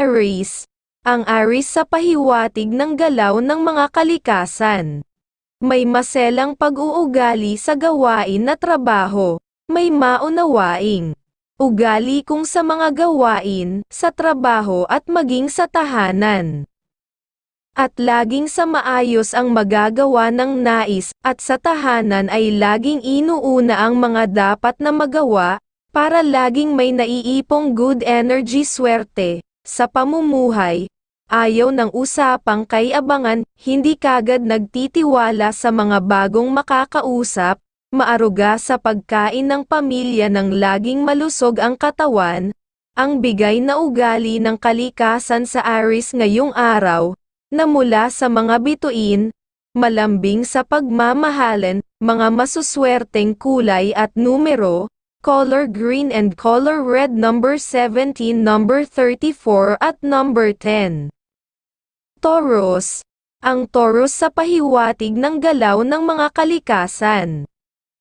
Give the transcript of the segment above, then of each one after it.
Aries. Ang Aries sa pahiwatig ng galaw ng mga kalikasan. May maselang pag-uugali sa gawain na trabaho, may maunawaing ugali kung sa mga gawain, sa trabaho at maging sa tahanan. At laging sa maayos ang magagawa ng nais, at sa tahanan ay laging inuuna ang mga dapat na magawa, para laging may naiipong good energy swerte, sa pamumuhay, ayaw ng usapang kay abangan, hindi kagad nagtitiwala sa mga bagong makakausap, maaruga sa pagkain ng pamilya ng laging malusog ang katawan, ang bigay na ugali ng kalikasan sa Aris ngayong araw, na mula sa mga bituin, malambing sa pagmamahalan, mga masuswerteng kulay at numero, color green and color red number 17 number 34 at number 10. Taurus. Ang Taurus sa pahiwatig ng galaw ng mga kalikasan.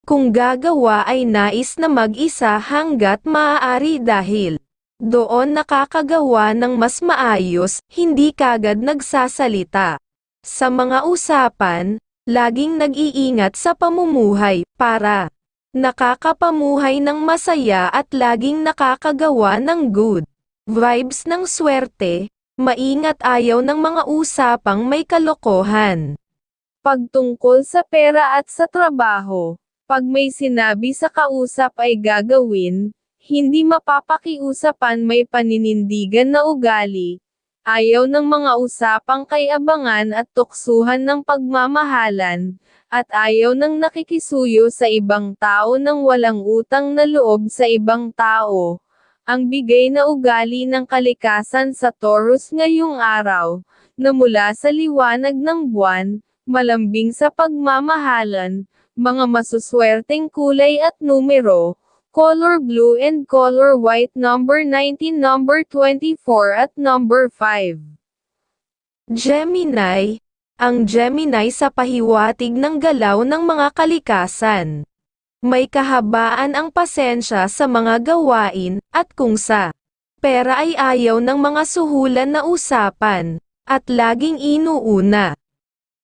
Kung gagawa ay nais na mag-isa hanggat maaari dahil doon nakakagawa ng mas maayos, hindi kagad nagsasalita. Sa mga usapan, laging nag-iingat sa pamumuhay, para nakakapamuhay ng masaya at laging nakakagawa ng good vibes ng swerte, maingat ayaw ng mga usapang may kalokohan. Pagtungkol sa pera at sa trabaho, pag may sinabi sa kausap ay gagawin, hindi mapapakiusapan may paninindigan na ugali, ayaw ng mga usapang kay abangan at tuksuhan ng pagmamahalan, at ayaw ng nakikisuyo sa ibang tao ng walang utang na loob sa ibang tao. Ang bigay na ugali ng kalikasan sa Taurus ngayong araw, na mula sa liwanag ng buwan, malambing sa pagmamahalan, mga masuswerteng kulay at numero, color blue and color white number 19 number 24 at number 5. Gemini, ang Gemini sa pahiwatig ng galaw ng mga kalikasan. May kahabaan ang pasensya sa mga gawain, at kung sa pera ay ayaw ng mga suhulan na usapan, at laging inuuna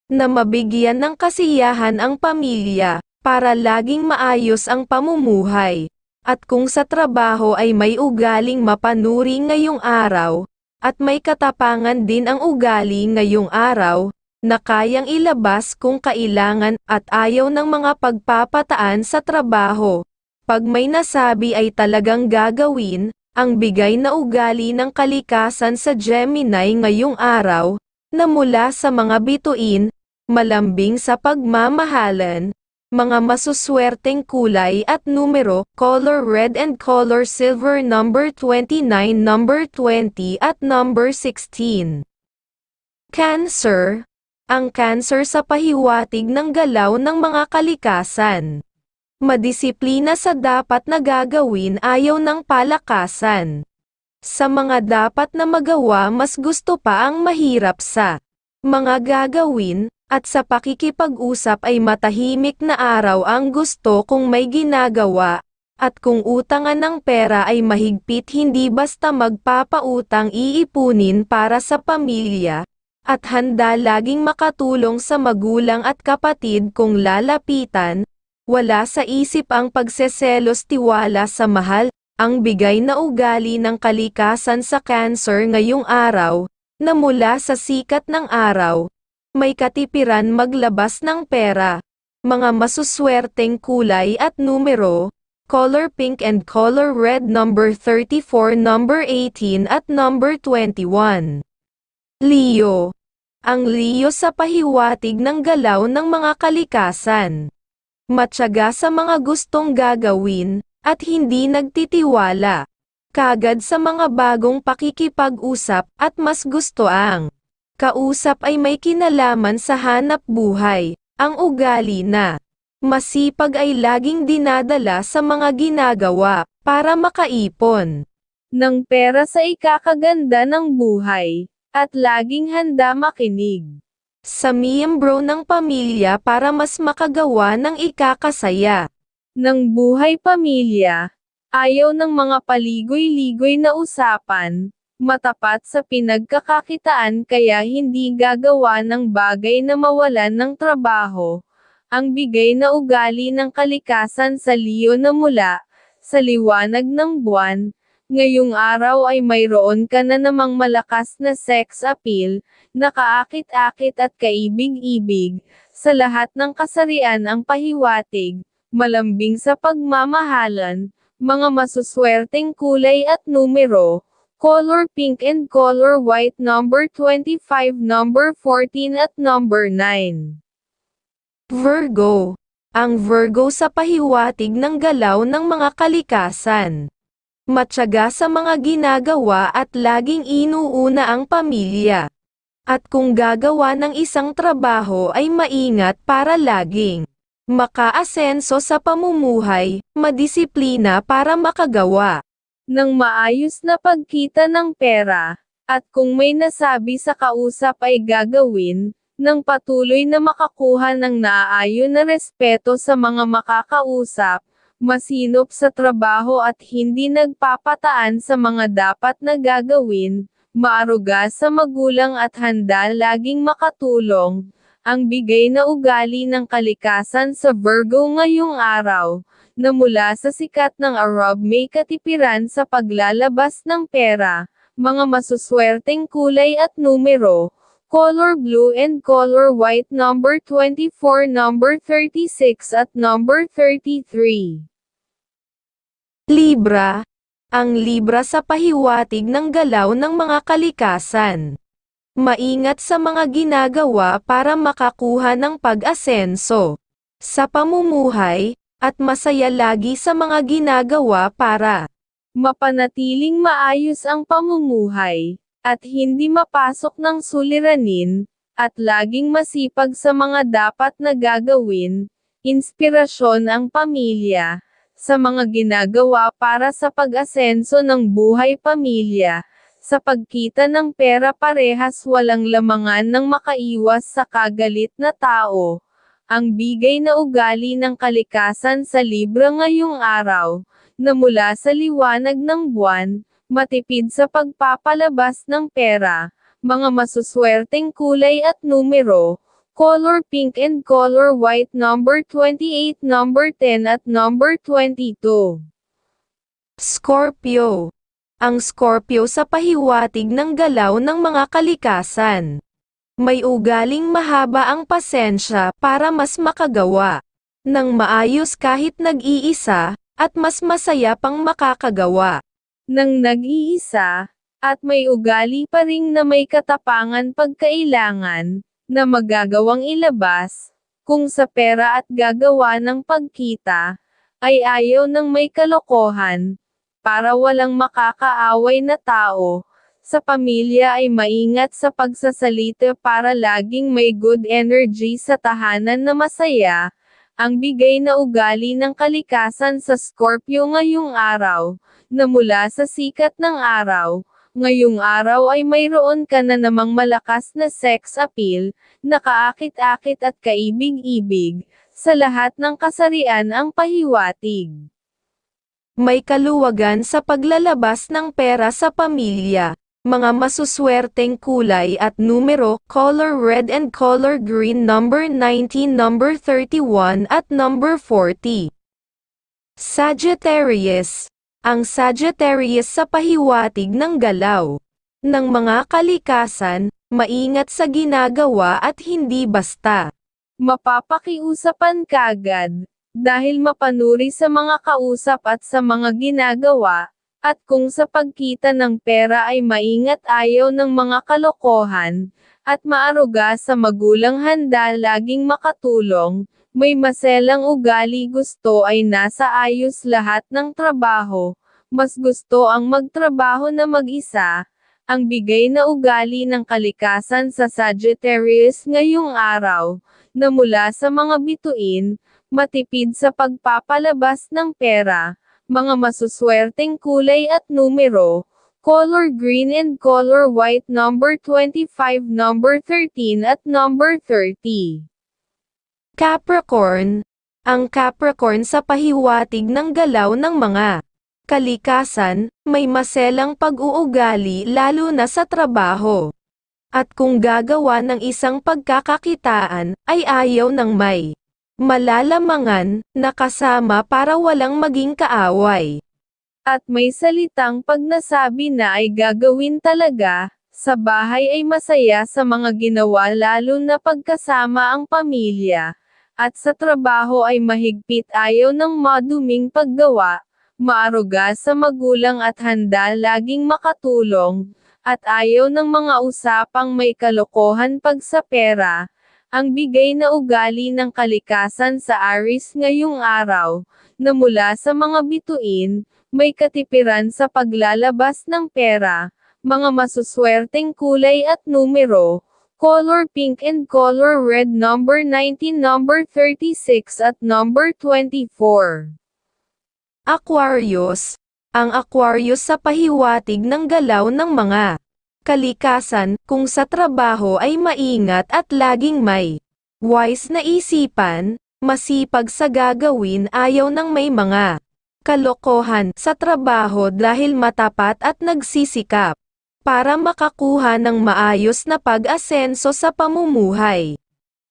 na mabigyan ng kasiyahan ang pamilya, para laging maayos ang pamumuhay. At kung sa trabaho ay may ugaling mapanuri ngayong araw, at may katapangan din ang ugali ngayong araw, na kayang ilabas kung kailangan at ayaw ng mga pagpapataan sa trabaho. Pag may nasabi ay talagang gagawin, ang bigay na ugali ng kalikasan sa Gemini ngayong araw, na mula sa mga bituin, malambing sa pagmamahalan, mga masuswerteng kulay at numero, color red and color silver number 29 number 20 at number 16. Cancer. Ang cancer sa pahiwatig ng galaw ng mga kalikasan. Madisiplina sa dapat na gagawin ayaw ng palakasan. Sa mga dapat na magawa mas gusto pa ang mahirap sa mga gagawin, at sa pakikipag-usap ay matahimik na araw ang gusto kung may ginagawa, at kung utangan ng pera ay mahigpit hindi basta magpapautang iipunin para sa pamilya, at handa laging makatulong sa magulang at kapatid kung lalapitan, wala sa isip ang pagseselos tiwala sa mahal, ang bigay na ugali ng kalikasan sa cancer ngayong araw, na mula sa sikat ng araw, may katipiran maglabas ng pera, mga masuswerteng kulay at numero, color pink and color red number 34 number 18 at number 21. Leo. Ang Leo sa pahiwatig ng galaw ng mga kalikasan. Matyaga sa mga gustong gagawin, at hindi nagtitiwala. Kagad sa mga bagong pakikipag-usap, at mas gusto ang kausap ay may kinalaman sa hanap buhay, ang ugali na masipag ay laging dinadala sa mga ginagawa, para makaipon ng pera sa ikakaganda ng buhay, at laging handa makinig sa miyembro ng pamilya para mas makagawa ng ikakasaya ng buhay pamilya. Ayaw ng mga paligoy-ligoy na usapan, matapat sa pinagkakakitaan kaya hindi gagawa ng bagay na mawalan ng trabaho. Ang bigay na ugali ng kalikasan sa Leo na mula, sa liwanag ng buwan, ngayong araw ay mayroon ka na namang malakas na sex appeal, nakaakit-akit at kaibig-ibig, sa lahat ng kasarian ang pahiwatig, malambing sa pagmamahalan, mga masuswerteng kulay at numero, color pink and color white number 25 number 14 at number 9. Virgo. Ang Virgo sa pahiwatig ng galaw ng mga kalikasan. Matyaga sa mga ginagawa at laging inuuna ang pamilya. At kung gagawa ng isang trabaho ay maingat para laging makaasenso sa pamumuhay, madisiplina para makagawa ng maayos na pagkita ng pera, at kung may nasabi sa kausap ay gagawin, ng patuloy na makakuha ng naaayon na respeto sa mga makakausap, masinop sa trabaho at hindi nagpapataan sa mga dapat na gagawin, maaruga sa magulang at handa laging makatulong, ang bigay na ugali ng kalikasan sa Virgo ngayong araw, na mula sa sikat ng Arab may katipiran sa paglalabas ng pera, mga masuswerteng kulay at numero, color blue and color white number 24 number 36 at number 33. Libra. Ang Libra sa pahiwatig ng galaw ng mga kalikasan. Maingat sa mga ginagawa para makakuha ng pag-asenso sa pamumuhay, at masaya lagi sa mga ginagawa para mapanatiling maayos ang pamumuhay, at hindi mapasok ng suliranin, at laging masipag sa mga dapat na gagawin, inspirasyon ang pamilya, sa mga ginagawa para sa pag-asenso ng buhay pamilya, sa pagkita ng pera parehas walang lamangan ng makaiwas sa kagalit na tao, ang bigay na ugali ng kalikasan sa Libra ngayong araw, na mula sa liwanag ng buwan, matipid sa pagpapalabas ng pera, mga masuswerteng kulay at numero, color pink and color white number 28 number 10 at number 22. Scorpio. Ang Scorpio sa pahiwatig ng galaw ng mga kalikasan. May ugaling mahaba ang pasensya para mas makagawa ng maayos kahit nag-iisa, at mas masaya pang makakagawa ng nag-iisa, at may ugali pa ring na may katapangan pagkailangan, na magagawang ilabas, kung sa pera at gagawa ng pagkita, ay ayaw ng may kalokohan, para walang makakaaway na tao, sa pamilya ay maingat sa pagsasalita para laging may good energy sa tahanan na masaya, ang bigay na ugali ng kalikasan sa Scorpio ngayong araw, na mula sa sikat ng araw, ngayong araw ay mayroon ka na namang malakas na sex appeal, nakaakit-akit at kaibig-ibig, sa lahat ng kasarian ang pahiwatig. May kaluwagan sa paglalabas ng pera sa pamilya mga masuswerteng kulay at numero, color red and color green number 19 number 31 at number 40. Sagittarius. Ang Sagittarius sa pahiwatig ng galaw ng mga kalikasan, maingat sa ginagawa at hindi basta. Mapapakiusapan kagad, dahil mapanuri sa mga kausap at sa mga ginagawa, at kung sa pagkita ng pera ay maingat ayaw ng mga kalokohan, at maaruga sa magulang handa laging makatulong, may maselang ugali gusto ay nasa ayos lahat ng trabaho, mas gusto ang magtrabaho na mag-isa, ang bigay na ugali ng kalikasan sa Sagittarius ngayong araw, na mula sa mga bituin, matipid sa pagpapalabas ng pera, mga masuswerteng kulay at numero, color green and color white number 25 number 13 at number 30. Capricorn. Ang Capricorn sa pahiwatig ng galaw ng mga Kalikasan, may maselang pag-uugali lalo na sa trabaho. At kung gagawa ng isang pagkakakitaan, ay ayaw ng may malalamangan, na kasama para walang maging kaaway. At may salitang pag nasabi na ay gagawin talaga, sa bahay ay masaya sa mga ginawa lalo na pagkasama ang pamilya, at sa trabaho ay mahigpit ayaw ng maduming paggawa, maaruga sa magulang at handa laging makatulong, at ayaw ng mga usapang may kalokohan pag sa pera, ang bigay na ugali ng kalikasan sa Aris ngayong araw, na mula sa mga bituin, may katipiran sa paglalabas ng pera, mga masuswerteng kulay at numero, color pink and color red number 19 number 36 at number 24. Aquarius. Ang Aquarius sa pahiwatig ng galaw ng mga kalikasan, kung sa trabaho ay maingat at laging may wise na isipan, masipag sa gagawin ayaw ng may mga kalokohan sa trabaho dahil matapat at nagsisikap para makakuha ng maayos na pag-asenso sa pamumuhay.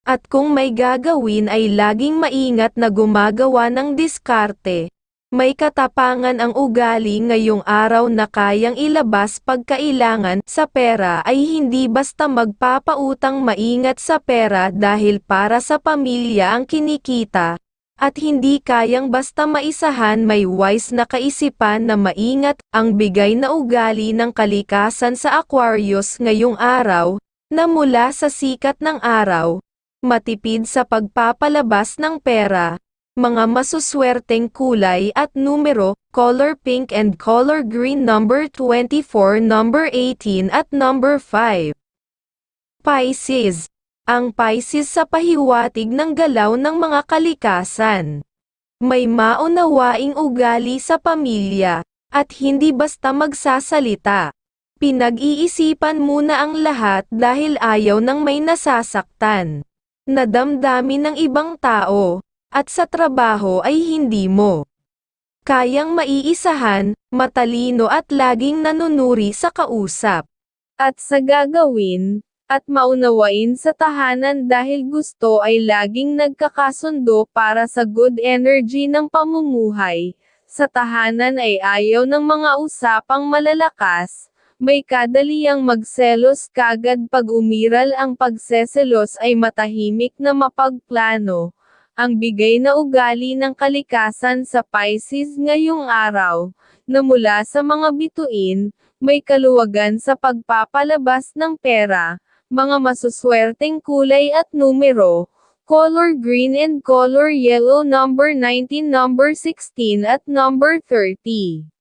At kung may gagawin ay laging maingat na gumagawa ng diskarte, may katapangan ang ugali ngayong araw na kayang ilabas pagkailangan sa pera ay hindi basta magpapautang maingat sa pera dahil para sa pamilya ang kinikita, at hindi kayang basta maisahan may wise na kaisipan na maingat ang bigay na ugali ng kalikasan sa Aquarius ngayong araw, na mula sa sikat ng araw, matipid sa pagpapalabas ng pera, mga masuswerteng kulay at numero, color pink and color green number 24, number 18 at number 5. Pisces. Ang Pisces sa pahiwatig ng galaw ng mga kalikasan. May maunawaing ugali sa pamilya, at hindi basta magsasalita. Pinag-iisipan muna ang lahat dahil ayaw ng may nasasaktan. Nadamdamin ng ibang tao, at sa trabaho ay hindi mo. Kayang maiisahan, matalino at laging nanunuri sa kausap. At sa gagawin, at maunawain sa tahanan dahil gusto ay laging nagkakasundo para sa good energy ng pamumuhay. Sa tahanan ay ayaw ng mga usapang malalakas, may kadaliang magselos kagad pag umiral ang pagseselos ay matahimik na mapagplano. Ang bigay na ugali ng kalikasan sa Pisces ngayong araw, na mula sa mga bituin, may kaluwagan sa pagpapalabas ng pera, mga masuswerteng kulay at numero, color green and color yellow number 19 number 16 at number 30.